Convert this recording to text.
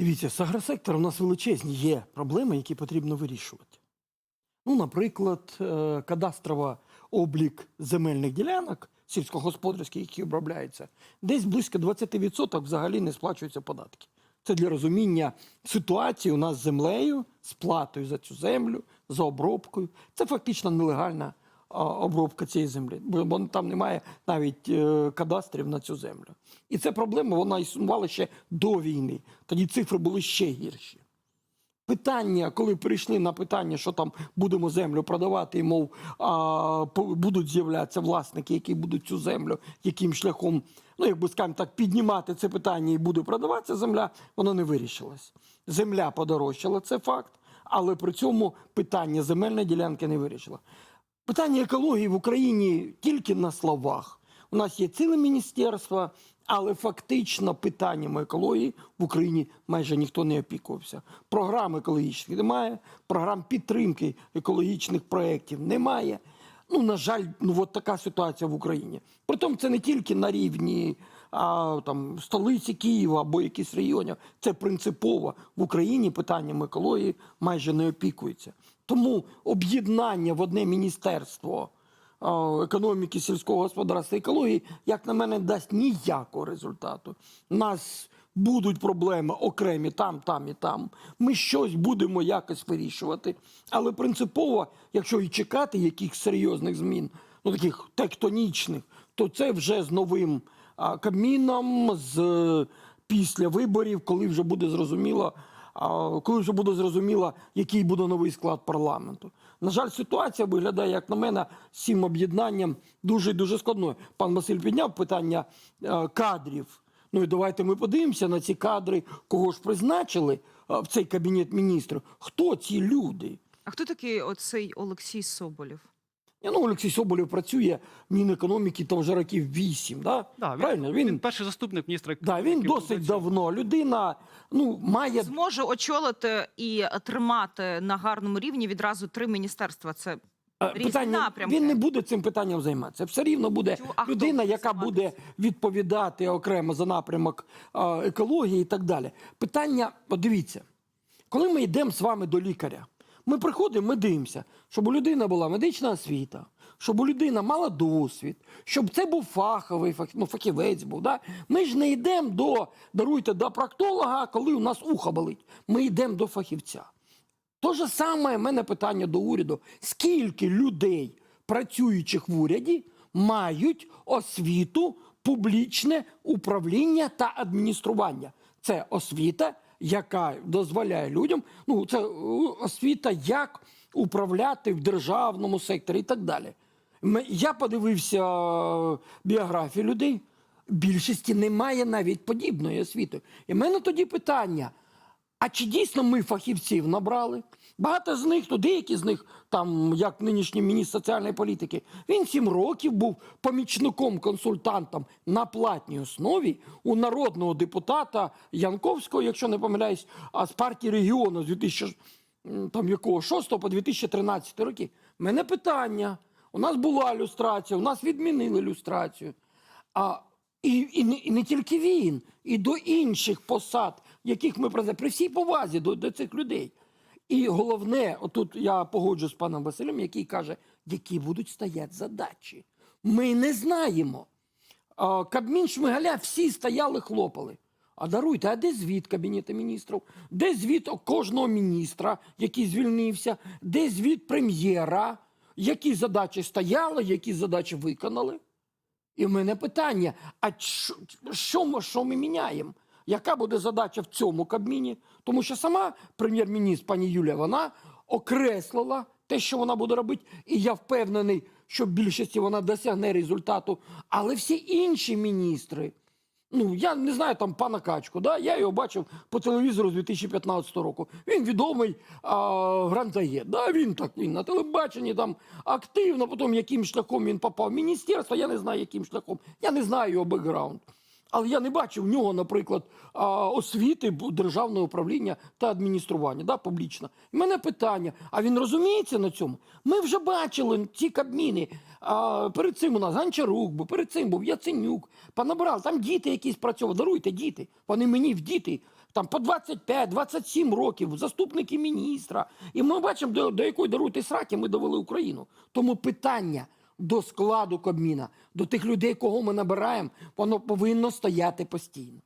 Дивіться, з агросектором у нас величезні є проблеми, які потрібно вирішувати. Ну, наприклад, е, кадастрова облік земельних ділянок сільськогосподарських, які обробляються, десь близько 20% взагалі не сплачуються податки. Це для розуміння ситуації у нас з землею, з платою за цю землю, за обробкою. Це фактично нелегальна обробка цієї землі, бо там немає навіть е, кадастрів на цю землю. І ця проблема вона існувала ще до війни. Тоді цифри були ще гірші. Питання, коли перейшли на питання, що там будемо землю продавати, і мов а, будуть з'являтися власники, які будуть цю землю яким шляхом, ну як би скажемо так, піднімати це питання і буде продаватися земля, воно не вирішилось. Земля подорожчала, це факт, але при цьому питання земельної ділянки не вирішило. Питання екології в Україні тільки на словах. У нас є ціле міністерство, але фактично питаннями екології в Україні майже ніхто не опікувався. Програм екологічних немає, програм підтримки екологічних проєктів немає. Ну, на жаль, ну от така ситуація в Україні. Притом це не тільки на рівні а, там, столиці Києва або якихось регіонів. Це принципово в Україні питанням екології майже не опікується. Тому об'єднання в одне міністерство економіки, сільського господарства екології, як на мене, дасть ніякого результату. У нас будуть проблеми окремі там, там і там. Ми щось будемо якось вирішувати. Але принципово, якщо і чекати якихось серйозних змін, ну таких тектонічних, то це вже з новим а, Кабміном, з після виборів, коли вже буде зрозуміло. Коли вже буде зрозуміло, який буде новий склад парламенту. На жаль, ситуація виглядає, як на мене, з цим об'єднанням дуже і дуже складною. Пан Василь підняв питання е, кадрів. Ну і давайте ми подивимося на ці кадри, кого ж призначили е, в цей кабінет міністрів. Хто ці люди? А хто такий оцей Олексій Соболєв? Я, ну, Олексій Соболєв працює в Мінекономіки там вже років вісім. Да? Да, він, Правильно? він, Він, перший заступник міністра да, він досить працює. давно. Людина ну, має Зможе очолити і тримати на гарному рівні відразу три міністерства. Це Різні питання, напрямки. він не буде цим питанням займатися. Все рівно буде а людина, буде яка буде відповідати окремо за напрямок екології і так далі. Питання, от дивіться, коли ми йдемо з вами до лікаря, ми приходимо, ми дивимося, щоб у людини була медична освіта, щоб у людини мала досвід, щоб це був фаховий фах, ну, фахівець був. Да? Ми ж не йдемо до, даруйте, до проктолога, коли у нас ухо болить. Ми йдемо до фахівця. То же саме в мене питання до уряду: скільки людей, працюючих в уряді, мають освіту, публічне управління та адміністрування? Це освіта, яка дозволяє людям, ну це е, освіта, як управляти в державному секторі і так далі. Я подивився біографію людей. Більшості немає навіть подібної освіти. І в мене тоді питання: а чи дійсно ми фахівців набрали? Багато з них, ну деякі з них, там, як нинішній міністр соціальної політики, він сім років був помічником-консультантом на платній основі у народного депутата Янковського, якщо не помиляюсь, а з партії регіону з 2000, там, якого 6 по 2013 роки. У мене питання. У нас була люстрація, у нас відмінили люстрацію. А, і, і, і не тільки він, і до інших посад, яких ми признаємо, при всій повазі до, до цих людей. І головне, отут я погоджу з паном Василем, який каже, які будуть стояти задачі. Ми не знаємо. Кабмін Шмигаля всі стояли, хлопали. А даруйте, а де звіт Кабінету міністрів? Де звіт кожного міністра, який звільнився? Де звіт прем'єра? Які задачі стояли, які задачі виконали? І в мене питання: а що, що, ми, що ми міняємо? Яка буде задача в цьому Кабміні? Тому що сама прем'єр-міністр пані Юлія вона окреслила те, що вона буде робити, і я впевнений, що в більшості вона досягне результату. Але всі інші міністри, ну я не знаю там пана Качку, да? я його бачив по телевізору з 2015 року. Він відомий а, грантаєт. Да? Він так він на телебаченні там активно, потім яким шляхом він попав в міністерство, я не знаю, яким шляхом. Я не знаю його бекграунд. Але я не бачив в нього, наприклад, освіти державного управління та адміністрування, да, публічно. І мене питання: а він розуміється на цьому? Ми вже бачили ці кабміни. А, перед цим у нас Гончарук був, перед цим був Яценюк, понабирали. Там діти якісь працювали. Даруйте діти. Вони мені в діти. там по 25-27 років, заступники міністра. І ми бачимо, до, до якої даруйте сраки ми довели Україну. Тому питання до складу Кабміна, до тих людей, кого ми набираємо, воно повинно стояти постійно.